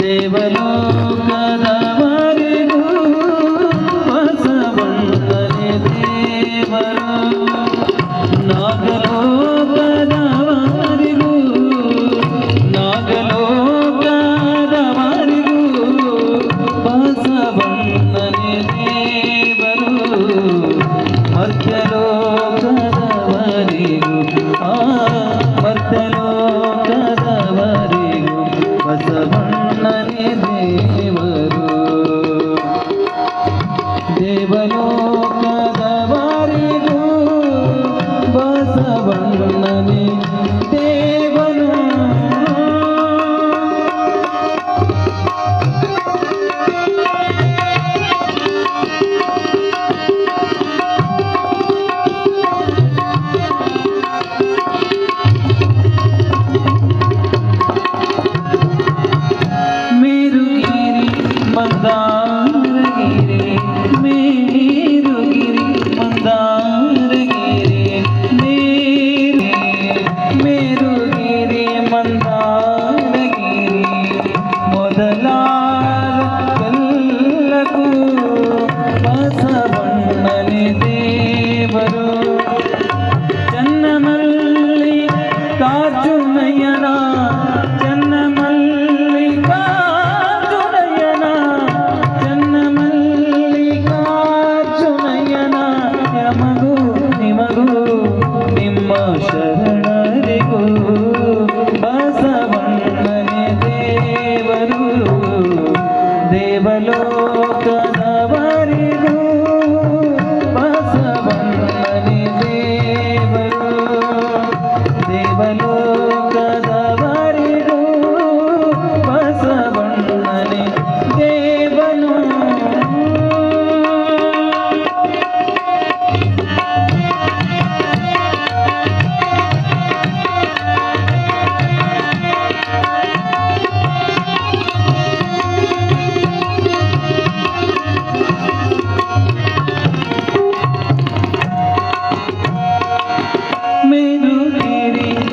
దేవలోకదా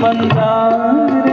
வந்தாரே.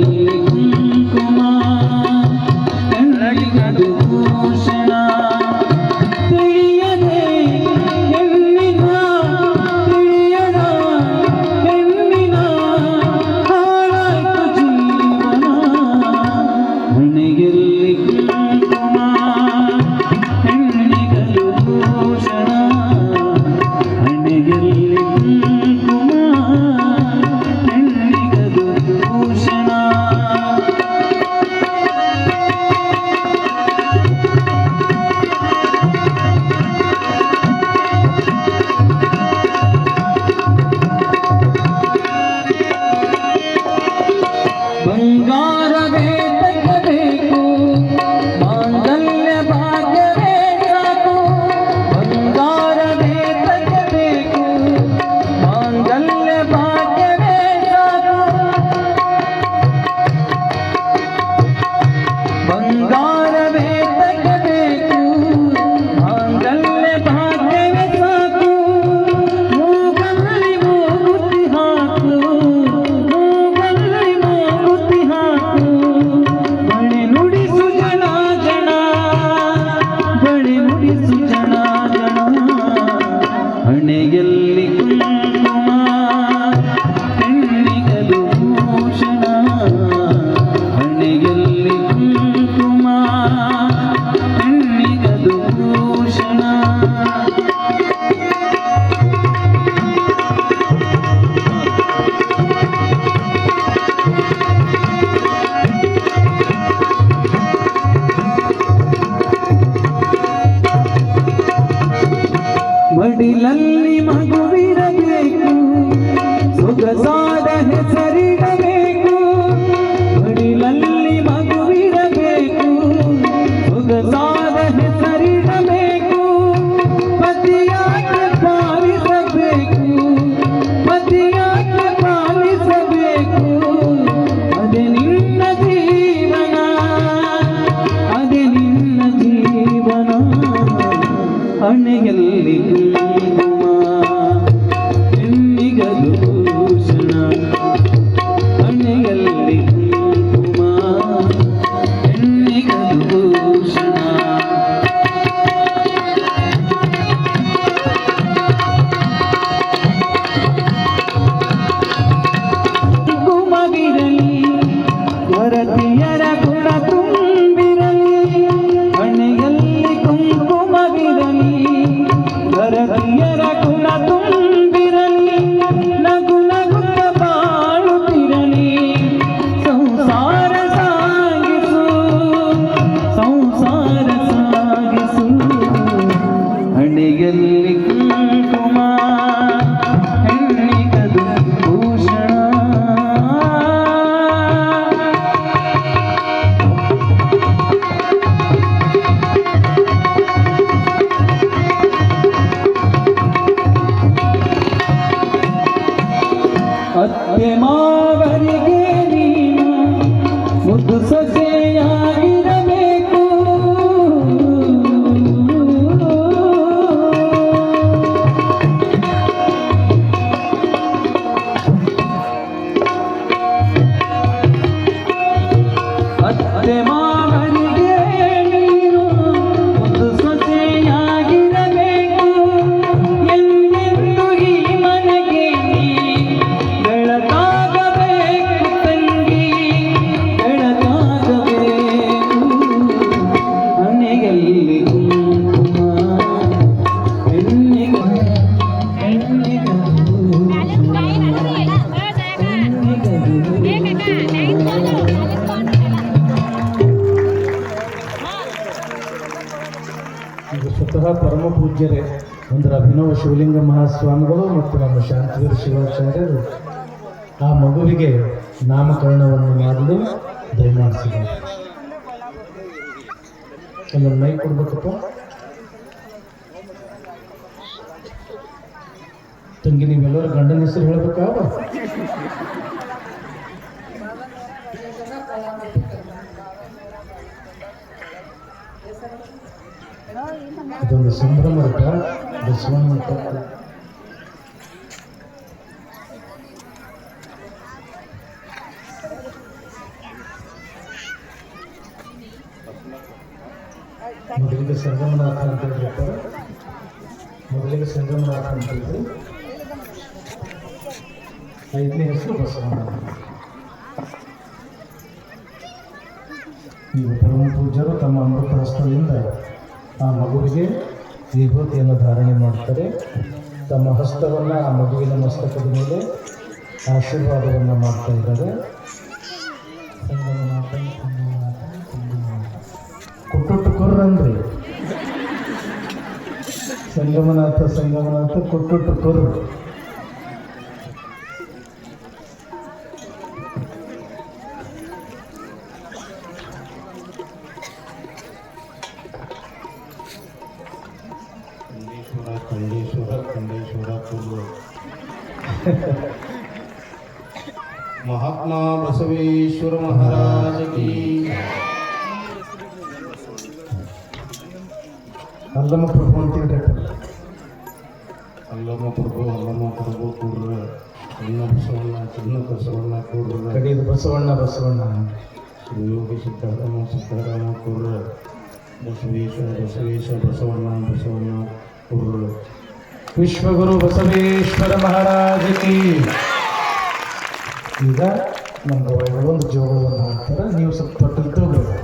కుంకుమ ಶಿವಲಿಂಗ ಮಹಾಸ್ವಾಮಿಗಳು ಮತ್ತು ನಮ್ಮ ಶಾಂತಿವೀರ ಶಿವಾಚಾರ್ಯರು ಆ ಮಗುವಿಗೆ ನಾಮಕರಣವನ್ನು ಮಾಡಲು ದಯಮಾಡಿಸಿದ್ದಾರೆ ಕೆಲವೊಂದು ಮೈ ಕೊಡ್ಬೇಕಪ್ಪ. ತಂಗಿ, ನೀವೆಲ್ಲರೂ ಗಂಡನ ಹೆಸರು ಹೇಳ್ಬೇಕಾವ ಇದೊಂದು ಸಂಭ್ರಮ ಬಸವಣ್ಣ ಮಠ ಮೊದಲಿಗೆ ಸಂಗಮನಾಥ ಅಂತ ಹೇಳ್ತಾರೆ ಮೊದಲಿಗೆ ಸಂಗಮನಾಥ ಅಂತ ಹೇಳಿದ್ರು ಐದನೇ ಹೆಸರು ಬಸವಣ್ಣ ಈಗ ಪೂಜ್ಯರು ತಮ್ಮ ಅಮೃತ ಹಸ್ತದಿಂದ ಆ ಮಗುವಿಗೆ ವಿಭೂತಿಯನ್ನು ಧಾರಣೆ ಮಾಡ್ತಾರೆ ತಮ್ಮ ಹಸ್ತವನ್ನು ಆ ಮಗುವಿನ ಮಸ್ತಕದ ಮೇಲೆ ಆಶೀರ್ವಾದವನ್ನು ಮಾಡ್ತಾ ಇದ್ದಾರೆ. ಕುಟ್ಟುಟ್ಟು ಕೊರ್ರಂದ್ರಿ ಸಂಗಮನಾಥ ಸಂಗಮನಾಥ ಕುಟ್ಟುಟ್ಟು ಕೊರ್ರು ಬಸವೇಶ್ವರ ಬಸವೇಶ ಬಸವಣ್ಣ ಬಸವಣ್ಣ ಕೂಡ್ರ ವಿಶ್ವಗುರು ಬಸವೇಶ್ವರ ಮಹಾರಾಜ ಈಗ ನಮ್ಮ ಒಂದು ಜೋಗವನ್ನು ಹಾಕ್ತಾರೆ ನೀವು ಸ್ವಲ್ಪ ತೊಟ್ಟಲ್ಲಿ ತಗೋಬೇಕು.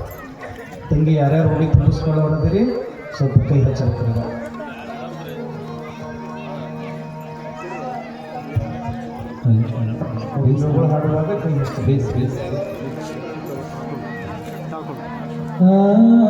ತಂಗಿ ಯಾರ್ಯಾರು ಹೋಗಿ ತುಂಬಿಸ್ಕೊಳ್ಳೋದಿರಿ ಸ್ವಲ್ಪ ಕೈ ಹಚ್ಚಾಕ್ತಾರೆ ಹಾಡುವಾಗ ಕೈ ಹಚ್ತಾರೆ Ah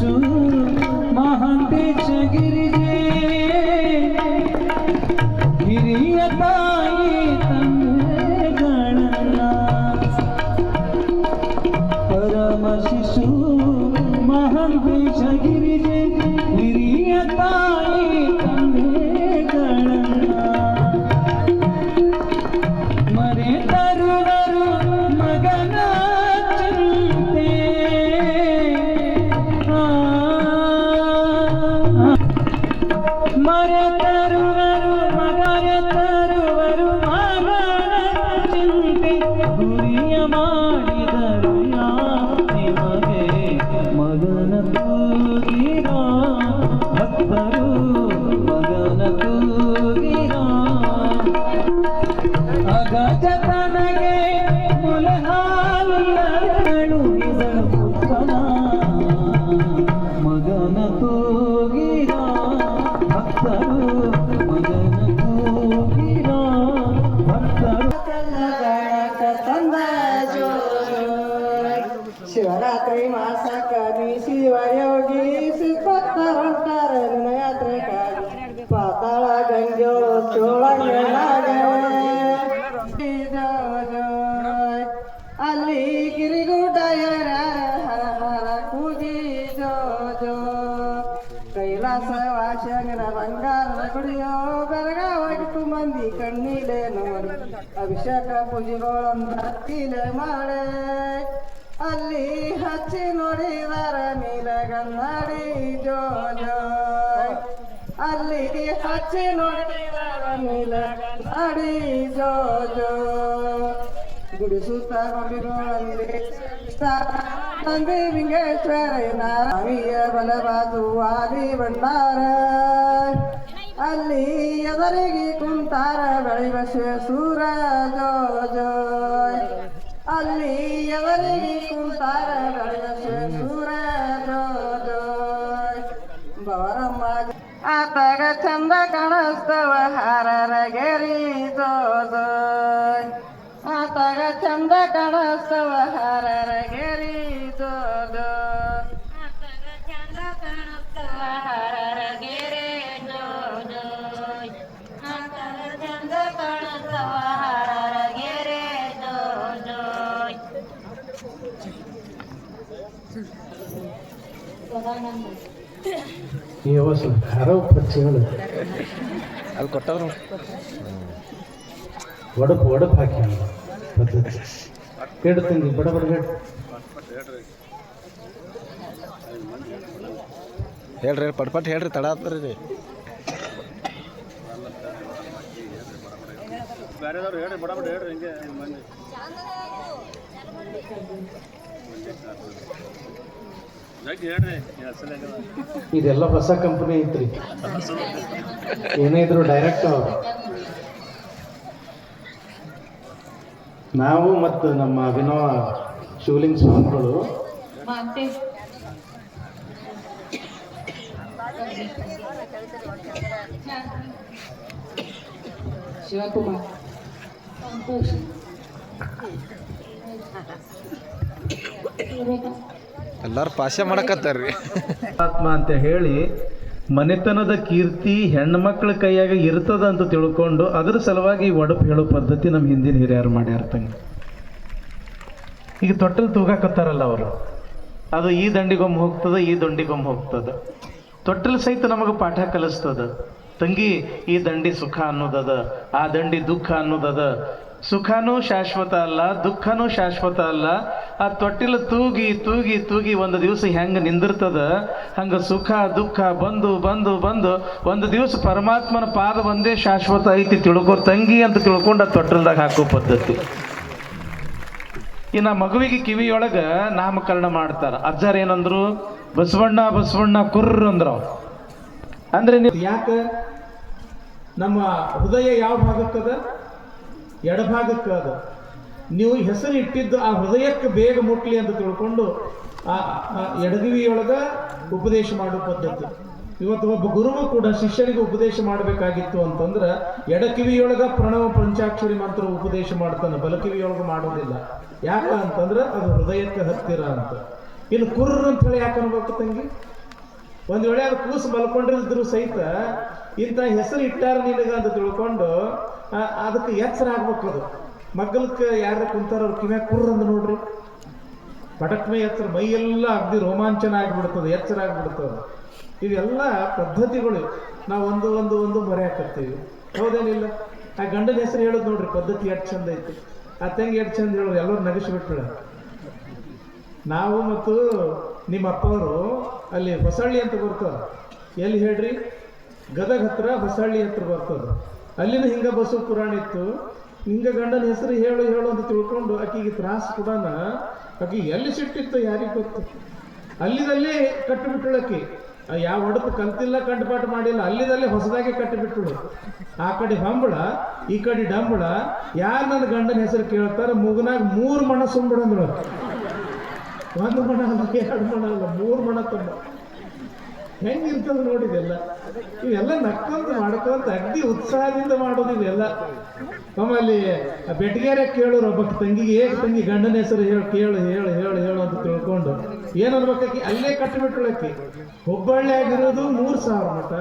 生 ಕಣ್ಣೀಲೆ ನೋಡಿ, ಅಭಿಷೇಕ ಪೂಜೆಗಳೊಂದಿಲೆ ಮಾಡೆ, ಅಲ್ಲಿ ಹಚ್ಚಿ ನೋಡಿದರ ನೀಲಗನ್ನಡಿ ಜೋ ಅಲ್ಲಿ ಹಚ್ಚಿ ನೋಡಿದರ ನೀಲಗನ್ನಡಿ ಜೋ ಜೋ ಗುಡಿಸುತ್ತ ಗೊಂಬಿಗಳಲ್ಲಿ ತಂದೆ ಲಿಂಗೇಶ್ವರ ನಾವಿಯ ಬಲಬಾದು ಆದಿ ಭಂಡಾರ. ಅಲ್ಲಿ ಎದರಿಗೆ ಕುಂತಾರ ಬೆಳಿಬಸವೇಶ್ವರ ಜೋ ಜೋ ಅಲ್ಲಿ ಎದರಿಗೆ ಕುಂತಾರ ಬೆಳಿಬಸವೇಶ್ವರ ಜೋ ಜೋ ಬವರಮ್ಮ ಆತಾಗ ಚಂದ ಕಾಣಿಸ್ತವ ಹಾರರ ಗೆರಿ ಜೋ ಜೋ ಆತಾಗ ಚಂದ ಕಾಣಿಸ್ತವ ಹಾರರ ಗೆರಿ ಅಲ್ಲಿ ಕೊಟ್ಟವ್ರು ಒಡಪು ಒಡಪು ಹಾಕಿ ಅಲ್ಲ ಪದ್ಧತಿ. ಹೇಳು ತಂಗಿ ಬಡ ಬಡ ಹೇಳು ಹೇಳ್ರಿ ಪಟ್ ಪಟ್ ಹೇಳ್ರಿ ತಡ ಆತ್ರಿ ರೀ ಇದೆಲ್ಲ ಹೊಸ ಕಂಪನಿ ಐತ್ರಿ. ಏನೇ ಇದ್ರು ಡೈರೆಕ್ಟ್ ಅವರು. ನಾವು ಮತ್ತು ನಮ್ಮ ಅಭಿನವ ಶಿವಲಿಂಗ್ ಸ್ವಾಮಿಗಳು ಶಿವಕುಮಾರ್. ಎಲ್ಲಾರು ಪಾಶ ಮಾಡಕತ್ತಾರ್ರಿ. ಆತ್ಮ ಅಂತ ಹೇಳಿ ಮನೆತನದ ಕೀರ್ತಿ ಹೆಣ್ಮಕ್ಳ ಕೈಯಾಗ ಇರ್ತದ ಅಂತ ತಿಳ್ಕೊಂಡು ಅದ್ರ ಸಲುವಾಗಿ ಒಡಪು ಹೇಳೋ ಪದ್ಧತಿ ನಮ್ಮ ಹಿಂದಿನ ಹಿರಿಯರು ಮಾಡ್ಯಾರ ತಂಗಿ. ಈಗ ತೊಟ್ಟಲ್ ತೂಗಾಕತ್ತಾರಲ್ಲ ಅವರು. ಅದು ಈ ದಂಡಿಗೊಮ್ಮೆ ಹೋಗ್ತದ, ಈ ದಂಡಿಗೊಮ್ಮೆ ಹೋಗ್ತದ. ತೊಟ್ಟಲ್ ಸಹಿತ ನಮಗೆ ಪಾಠ ಕಲಿಸ್ತದ. ತಂಗಿ, ಈ ದಂಡಿ ಸುಖ ಅನ್ನೋದದ, ಆ ದಂಡಿ ದುಃಖ ಅನ್ನೋದದ. ಸುಖನೂ ಶಾಶ್ವತ ಅಲ್ಲ, ದುಃಖನೂ ಶಾಶ್ವತ ಅಲ್ಲ ಆ ತೊಟ್ಟಿಲು ತೂಗಿ ತೂಗಿ ತೂಗಿ ಒಂದು ದಿವಸ ಹೆಂಗೆ ನಿಂದಿರ್ತದ? ಹಂಗ ಸುಖ, ದುಃಖ ಬಂದು ಬಂದು ಬಂದು ಒಂದು ದಿವಸ ಪರಮಾತ್ಮನ ಪಾದ ಒಂದೇ ಶಾಶ್ವತ ಐತಿ ತಿಳ್ಕೊ ತಂಗಿ ಅಂತ ತಿಳ್ಕೊಂಡು ಆ ತೊಟ್ಟಿಲ್ದಾಗ ಹಾಕೋ ಪದ್ಧತಿ. ಇನ್ನು ಮಗುವಿಗೆ ಕಿವಿಯೊಳಗ ನಾಮಕರಣ ಮಾಡ್ತಾರೆ. ಅಜ್ಜಾರ್ ಏನಂದ್ರು? ಬಸವಣ್ಣ ಬಸವಣ್ಣ ಕುರ್ರ ಅಂದ್ರ ಅಂದ್ರೆ ನೀವು ಯಾಕೆ? ನಮ್ಮ ಹೃದಯ ಯಾವ ಭಾಗಕ್ಕದ? ಎಡಭಾಗಕ್ಕೆ ಅದ ನೀವು ಹೆಸರು ಇಟ್ಟಿದ್ದು ಆ ಹೃದಯಕ್ಕೆ ಬೇಗ ಮುಟ್ಲಿ ಅಂತ ತಿಳ್ಕೊಂಡು ಆ ಎಡಗವಿಯೊಳಗೆ ಉಪದೇಶ ಮಾಡುವ ಪದ್ಧತಿ. ಇವತ್ತು ಒಬ್ಬ ಗುರುವು ಕೂಡ ಶಿಷ್ಯನಿಗೆ ಉಪದೇಶ ಮಾಡಬೇಕಾಗಿತ್ತು ಅಂತಂದ್ರೆ ಎಡಕಿವಿಯೊಳಗ ಪ್ರಣವ ಪಂಚಾಕ್ಷರಿ ಮಂತ್ರ ಉಪದೇಶ ಮಾಡ್ತಾನೆ, ಬಲಕಿವಿಯೊಳಗ ಮಾಡೋದಿಲ್ಲ. ಯಾಕ ಅಂತಂದ್ರೆ ಅದು ಹೃದಯಕ್ಕೆ ಹತ್ತಿರ ಅಂತ. ಇನ್ನು ಕುರ್ರ ಅಂತ ಹೇಳಿ ಯಾಕೆ ಅನ್ಬೇಕು ತಂಗಿ? ಒಂದ್ ವೇಳೆ ಅದು ಕೂಸು ಮಲ್ಕೊಂಡಿದ್ರು ಸಹಿತ ಇಂಥ ಹೆಸರು ಇಟ್ಟಾರ ನಿನಗ ಅಂತ ತಿಳ್ಕೊಂಡು ಅದಕ್ಕೆ ಎಚ್ಚರ ಆಗ್ಬೇಕು ಅದು. ಮಗ್ಗಲಕ್ಕೆ ಯಾರ ಕುಂತಾರ ಅವ್ರು ಕಿವ್ಯಾಗ ಕುರ್ರ ಅಂದ್ ನೋಡ್ರಿ. ಪಟಕ್ಮೆ ಮೈ ಮೈಯೆಲ್ಲ ಅಗ್ದಿ ರೋಮಾಂಚನ ಆಗಿಬಿಡ್ತದೆ, ಎಚ್ಚರ ಆಗಿಬಿಡ್ತದೆ. ಇವೆಲ್ಲ ಪದ್ಧತಿಗಳು. ನಾವು ಒಂದು ಒಂದು ಒಂದು ಮರೆಯಾಕತ್ತೀವಿ ಹೌದೇನಿಲ್ಲ? ಆ ಗಂಡನ ಹೆಸರು ಹೇಳೋದು ನೋಡ್ರಿ, ಪದ್ಧತಿ ಎಷ್ಟು ಚಂದ ಐತಿ. ಆ ತಂಗಿ ಎಷ್ಟು ಚಂದ ಹೇಳೋದು, ಎಲ್ಲರೂ ನಗಿಸ್ಬಿಟ್ಬಿಡ. ನಾವು ಮತ್ತು ನಿಮ್ಮ ಅಪ್ಪವರು ಅಲ್ಲಿ ಹೊಸಳ್ಳಿ ಅಂತ ಬರ್ತದ. ಎಲ್ಲಿ ಹೇಳ್ರಿ? ಗದಗ ಹತ್ರ ಹೊಸಳ್ಳಿ ಹತ್ರ ಬರ್ತದ. ಅಲ್ಲಿನ ಹಿಂಗ ಬಸವ ಪುರಾಣ ಇತ್ತು. ಹಿಂಗ ಗಂಡನ ಹೆಸರು ಹೇಳು ಹೇಳು ಅಂತ ತಿಳ್ಕೊಂಡು ಆಕಿಗೆ ತ್ರಾಸ ಕೂಡ ಆಕೆ ಎಲ್ಲಿ ಸಿಟ್ಟಿತ್ತು ಯಾರಿಗೆ ಗೊತ್ತು? ಅಲ್ಲಿದಲ್ಲೇ ಕಟ್ಟಿಬಿಟ್ಟಳಕ್ಕೆ ಯಾವ ಒಡಪು ಕಲ್ತಿಲ್ಲ ಕಂಠಪಾಠ ಮಾಡಿಲ್ಲ, ಅಲ್ಲಿದಲ್ಲೇ ಹೊಸದಾಗಿ ಕಟ್ಟಿಬಿಟ್ಟಳು. ಆ ಕಡೆ ಹಂಬಳ, ಈ ಕಡೆ ಡಂಬಳ, ಯಾರು ನನ್ನ ಗಂಡನ ಹೆಸರು ಕೇಳ್ತಾರ ಮುಗನಾಗ ಮೂರು ಮಣ ಸುಂಬಿಡಂದ್ರು ಒಂದು ಮಣ ಅಲ್ಲ, ಎರಡು ಮಣ ಅಲ್ಲ, ಮೂರು ಮಣ ತುಂಬ. ಹೆಂಗಿರ್ತದ ನೋಡಿದೆಲ್ಲ ಇವೆಲ್ಲ ನಕ್ಕೊಂತ ಮಾಡ್ಕೊಂತ ಅಗ್ದಿ ಉತ್ಸಾಹದಿಂದ ಮಾಡೋದು ಇದೆಲ್ಲ. ಆ ಬೆಟ್ಗೆರೆ ಕೇಳೋರು ಒಬ್ಬ ತಂಗಿಗೆ ಏಕ ತಂಗಿ, ಗಂಡನ ಹೆಸರು ಹೇಳು, ಕೇಳು, ಹೇಳು ಹೇಳು ಹೇಳು ಅಂತ ತಿಳ್ಕೊಂಡು ಏನು ಅನ್ಬೇಕಾಕಿ ಅಲ್ಲೇ ಹುಬ್ಬಳ್ಳಿ ಆಗಿರೋದು ಮೂರು ಸಾವಿರ ಮಠ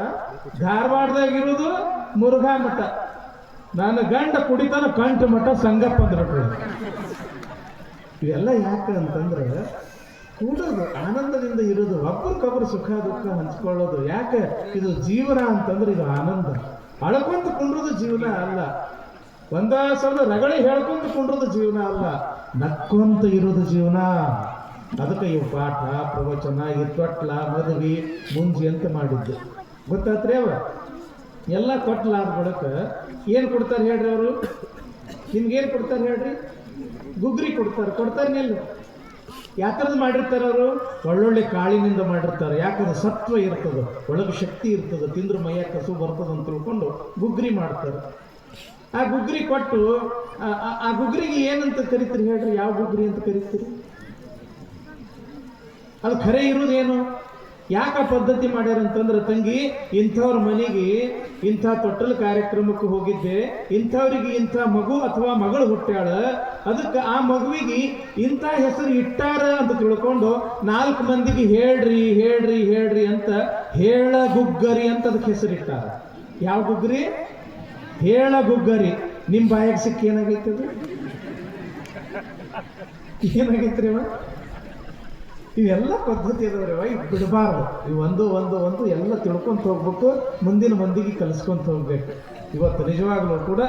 ಧಾರವಾಡದಾಗಿರೋದು ಮುರುಘಾ ಮಠ ನಾನು ಗಂಡ ಕುಡಿತಾನ ಕಂಠ ಮಠ ಸಂಗಪ್ಪ ಇವೆಲ್ಲ ಯಾಕೆ ಅಂತಂದ್ರೆ ಕೂಡೋದು ಆನಂದದಿಂದ ಇರೋದು ಒಬ್ರಿಗೊಬ್ರು ಸುಖ ದುಃಖ ಹಂಚ್ಕೊಳ್ಳೋದು. ಯಾಕೆ? ಇದು ಜೀವನ ಅಂತಂದ್ರೆ ಇದು ಆನಂದ. ಅಳ್ಕೊಂತ ಕುಂಡ್ರದು ಜೀವನ ಅಲ್ಲ. ಒಂದ ಸಲ ರಗಳಿ ಹೇಳ್ಕೊಂತ ಕುಂಡ್ರದು ಜೀವನ ಅಲ್ಲ. ನಕ್ಕೊಂತ ಇರೋದು ಜೀವನ. ಅದಕ್ಕೆ ಇವು ಪಾಠ, ಪ್ರವಚನ, ಈ ತೊಟ್ಲ, ಮದುವೆ, ಮುಂಜಿ ಅಂತ ಮಾಡಿದ್ದು. ಗೊತ್ತಾತ್ರಿ ಅವ ಎಲ್ಲ ತೊಟ್ಲಾದ ಬಳಿಕ ಏನು ಕೊಡ್ತಾರೆ ಹೇಳ್ರಿ ಅವರು? ನಿಮ್ಗೇನು ಕೊಡ್ತಾರೆ ಹೇಳ್ರಿ? ಗುಗ್ರಿ ಕೊಡ್ತಾರೆ. ಕೊಡ್ತಾರೆ ನಿಲ್ಲ ಯಾಕಂದ್ರೆ ಮಾಡಿರ್ತಾರೆ ಅವರು? ಒಳ್ಳೊಳ್ಳೆ ಕಾಳಿನಿಂದ ಮಾಡಿರ್ತಾರೆ. ಯಾಕಂದ್ರೆ ಸತ್ವ ಇರ್ತದೆ. ಒಳಗೆ ಶಕ್ತಿ ಇರ್ತದೆ. ತಿಂದ್ರೆ ಮೈಯ ಕಸು ಬರ್ತದೆ ಅಂತ ತಿಳ್ಕೊಂಡು ಗುಗ್ರಿ ಮಾಡ್ತಾರೆ. ಆ ಗುಗ್ರಿ ಕೊಟ್ಟು, ಆ ಗುಗ್ರಿಗೆ ಏನಂತ ಕರಿತೀರಿ ಹೇಳ್ರಿ? ಯಾವ ಗುಗ್ರಿ ಅಂತ ಕರಿತೀರಿ? ಅದು ಖರೆ ಇರೋದೇನು ಯಾಕೆ ಪದ್ಧತಿ ಮಾಡ್ಯಾರ ಅಂತಂದ್ರೆ ತಂಗಿ, ಇಂಥವ್ರ ಮನೆಗೆ ಇಂಥ ತೊಟ್ಟಲು ಕಾರ್ಯಕ್ರಮಕ್ಕೆ ಹೋಗಿದ್ದೆ, ಇಂಥವ್ರಿಗೆ ಇಂಥ ಮಗು ಅಥವಾ ಮಗಳು ಹುಟ್ಟ್ಯಾಳ, ಅದಕ್ಕೆ ಆ ಮಗುವಿಗೆ ಇಂಥ ಹೆಸರು ಇಟ್ಟಾರ ಅಂತ ತಿಳ್ಕೊಂಡು ನಾಲ್ಕು ಮಂದಿಗೆ ಹೇಳ್ರಿ ಹೇಳ್ರಿ ಹೇಳ್ರಿ ಅಂತ ಹೇಳ ಗುಗ್ಗರಿ ಅಂತ ಅದಕ್ಕೆ ಹೆಸರು ಇಟ್ಟಾರ. ಯಾವ ಗುಗ್ಗರಿ? ಹೇಳ ಗುಗ್ಗರಿ. ನಿಮ್ಮ ಬಾಯಾಗ ಸಿಕ್ಕಿ ಏನಾಗೈತೆ ಏನಾಗೈತ್ರಿ ಅವ? ಇವೆಲ್ಲ ಪದ್ಧತಿ ಅದವ್ರಿ ವೈ ಬಿಡಬಾರ್ದು. ಇವು ಒಂದು ಒಂದು ಒಂದು ಎಲ್ಲ ತಿಳ್ಕೊಂತ ಹೋಗ್ಬೇಕು, ಮುಂದಿನ ಮಂದಿಗೆ ಕಲಿಸ್ಕೊಂತ ಹೋಗ್ಬೇಕು. ಇವತ್ತು ನಿಜವಾಗ್ಲೂ ಕೂಡ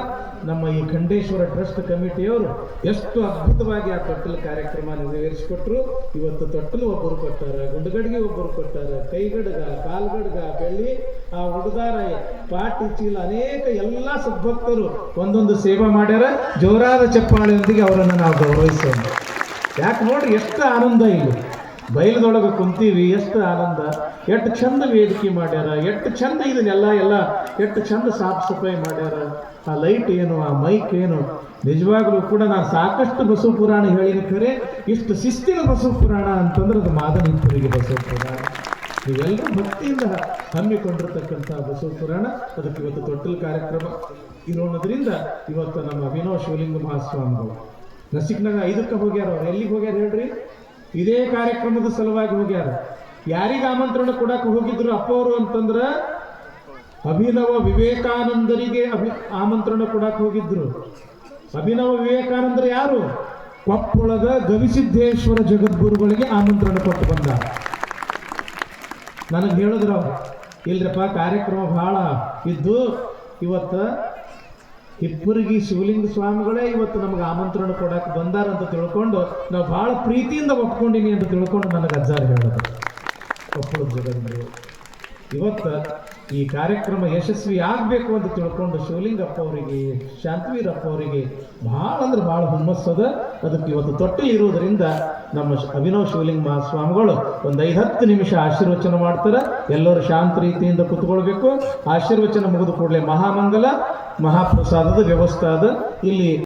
ನಮ್ಮ ಈ ಖಂಡೇಶ್ವರ ಟ್ರಸ್ಟ್ ಕಮಿಟಿಯವರು ಎಷ್ಟು ಅದ್ಭುತವಾಗಿ ಆ ತೊಟ್ಟಲು ಕಾರ್ಯಕ್ರಮ ನೆರವೇರಿಸಿಕೊಟ್ರು. ಇವತ್ತು ತೊಟ್ಟಲು ಒಬ್ಬರು ಕೊಟ್ಟಾರ ಗುಂಡುಗಡ್ಗೆ ಒಬ್ಬರು ಕೊಟ್ಟಾರ, ಕೈಗಡ್ಗ, ಕಾಲ್ಗಡ್ಗ, ಬೆಳ್ಳಿ, ಆ ಹುಡುಗಾರ ಪಾಟಿ, ಚೀಲ, ಅನೇಕ ಎಲ್ಲ ಸದ್ಭಕ್ತರು ಒಂದೊಂದು ಸೇವಾ ಮಾಡ್ಯಾರ. ಜೋರಾದ ಚಪ್ಪಾಳೆಯೊಂದಿಗೆ ಅವರನ್ನು ನಾವು ಗೌರವಿಸೋಣ. ಯಾಕೆ ನೋಡ್ರಿ, ಎಷ್ಟು ಆನಂದ ಇಲ್ಲಿ. ಬಯಲದೊಳಗೆ ಕುಂತೀವಿ, ಎಷ್ಟು ಆನಂದ. ಎಷ್ಟು ಚಂದ ವೇದಿಕೆ ಮಾಡ್ಯಾರ, ಎಷ್ಟು ಚಂದ ಇದನ್ನೆಲ್ಲ ಎಲ್ಲ ಎಷ್ಟು ಚಂದ ಸಾಫ್ ಸಫಾಯಿ ಮಾಡ್ಯಾರ. ಆ ಲೈಟ್ ಏನು, ಆ ಮೈಕ್ ಏನು, ನಿಜವಾಗ್ಲೂ ಕೂಡ ನಾನು ಸಾಕಷ್ಟು ಬಸವ ಪುರಾಣ ಹೇಳಿದ ಕರೆ, ಇಷ್ಟು ಶಿಸ್ತಿನ ಬಸವ ಪುರಾಣ ಅಂತಂದ್ರೆ ಅದು ಮಾದನಿಂತರಿಗೆ ಬಸವ ಪುರಾಣ. ನೀವೆಲ್ಲರೂ ಭಕ್ತಿಯಿಂದ ಹಮ್ಮಿಕೊಂಡಿರ್ತಕ್ಕಂಥ ಬಸವ ಪುರಾಣ, ಅದಕ್ಕೆ ಇವತ್ತು ತೊಟ್ಟಲು ಕಾರ್ಯಕ್ರಮ. ಇರೋದ್ರಿಂದ ಇವತ್ತು ನಮ್ಮ ಅಭಿನವ ಶಿವಲಿಂಗ ಮಹಾಸ್ವಾಮಿಗಳು. ನಸಿಕ್ನಾಗ ಐದಕ್ಕೆ ಹೋಗ್ಯಾರ ಅವ್ರು. ಎಲ್ಲಿಗೆ ಹೋಗ್ಯಾರ ಹೇಳ್ರಿ? ಇದೇ ಕಾರ್ಯಕ್ರಮದ ಸಲುವಾಗಿ ಹೋಗ್ಯಾರ ಯಾರಿಗೆ ಆಮಂತ್ರಣ ಕೊಡಕ್ಕೆ ಹೋಗಿದ್ರು ಅಪ್ಪವರು ಅಂತಂದ್ರ ಅಭಿನವ ವಿವೇಕಾನಂದರಿಗೆ ಅಭಿ ಆಮಂತ್ರಣ ಕೊಡಕ್ಕೆ ಹೋಗಿದ್ರು. ಅಭಿನವ ವಿವೇಕಾನಂದರು ಯಾರು? ಕೊಪ್ಪಳದ ಗವಿಸಿದ್ದೇಶ್ವರ ಜಗದ್ಗುರುಗಳಿಗೆ ಆಮಂತ್ರಣ ಕೊಟ್ಟು ಬಂದ. ನನಗೆ ಹೇಳಿದ್ರು ಅವ್ರು ಇಲ್ರಪ್ಪ ಕಾರ್ಯಕ್ರಮ ಬಹಳ ಇದ್ದು ಇವತ್ತು ಇಬ್ಬರಿಗೆ ಶಿವಲಿಂಗ ಸ್ವಾಮಿಗಳೇ ಇವತ್ತು ನಮಗೆ ಆಮಂತ್ರಣ ಕೊಡಕ್ಕೆ ಬಂದಾರ ಅಂತ ತಿಳ್ಕೊಂಡು ನಾವು ಭಾಳ ಪ್ರೀತಿಯಿಂದ ಒಪ್ಕೊಂಡಿನಿ ಅಂತ ತಿಳ್ಕೊಂಡು ನನಗೆ ಅಜ್ಜಾರು ಹೇಳೋದು. ಕೊಪ್ಪಳದ ಜಗದ್ಗುರು ಇವತ್ತು ಈ ಕಾರ್ಯಕ್ರಮ ಯಶಸ್ವಿ ಆಗಬೇಕು ಅಂತ ತಿಳ್ಕೊಂಡು ಶಿವಲಿಂಗಪ್ಪ ಅವರಿಗೆ, ಶಾಂತವೀರಪ್ಪ ಅವರಿಗೆ ಭಾಳ ಅಂದ್ರೆ ಭಾಳ ಹುಮ್ಮಸ್ಸದ ಅದಕ್ಕೆ ಇವತ್ತು ತೊಟ್ಟು ಇರುವುದರಿಂದ ನಮ್ಮ ಅಭಿನವ್ ಶಿವಲಿಂಗ ಮಹಾಸ್ವಾಮಿಗಳು ಒಂದು ಐದು ಹತ್ತು ನಿಮಿಷ ಆಶೀರ್ವಚನ ಮಾಡ್ತಾರೆ. ಎಲ್ಲರೂ ಶಾಂತ ರೀತಿಯಿಂದ ಕುತ್ಕೊಳ್ಬೇಕು. ಆಶೀರ್ವಚನ ಮುಗಿದು ಕೂಡಲೇ ಮಹಾಮಂಗಲ, ಮಹಾಪ್ರಸಾದದ ವ್ಯವಸ್ಥೆ ಅದ. ಇಲ್ಲಿ